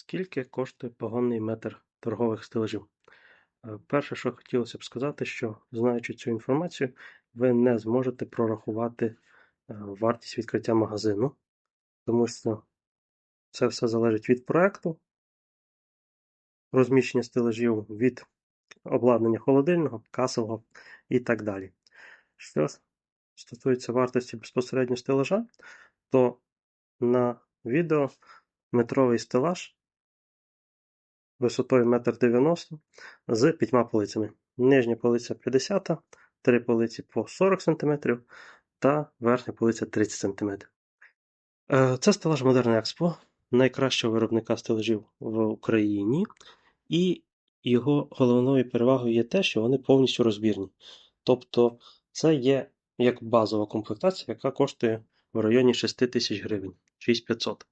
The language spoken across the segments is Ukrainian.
Скільки коштує погонний метр торгових стелажів? Е, Перше, що хотілося б сказати, що знаючи цю інформацію, ви не зможете прорахувати е, вартість відкриття магазину, тому що це все залежить від проекту, розміщення стелажів, від обладнання холодильного, касового і так далі. Що стосується вартості безпосередньо стелажа, то на відео метровий стелаж висотою 1,90 м з п'ятьма полицями. Нижня полиця 50 три полиці по 40 см та верхня полиця 30 см. Е, Це стелаж Modern Expo, найкращого виробника стелажів в Україні, і його головною перевагою є те, що вони повністю розбірні. Тобто це є як базова комплектація, яка коштує в районі 6 тисяч гривень, 6500.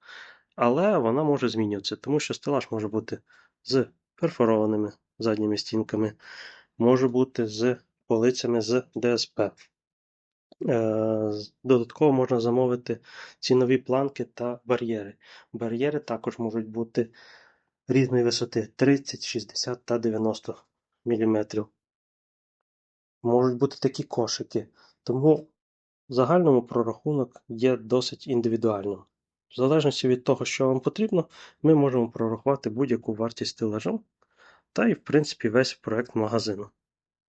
Але вона може змінюватися, тому що стелаж може бути з перфорованими задніми стінками, може бути з полицями з ДСП. Е, Додатково можна замовити цінові планки та бар'єри. Бар'єри також можуть бути різної висоти 30, 60 та 90 мм. Можуть бути такі кошики. Тому в загальному прорахунок є досить індивідуальним. В залежності від того, що вам потрібно, ми можемо прорахувати будь-яку вартість стелажу та і, в принципі, весь проект магазину.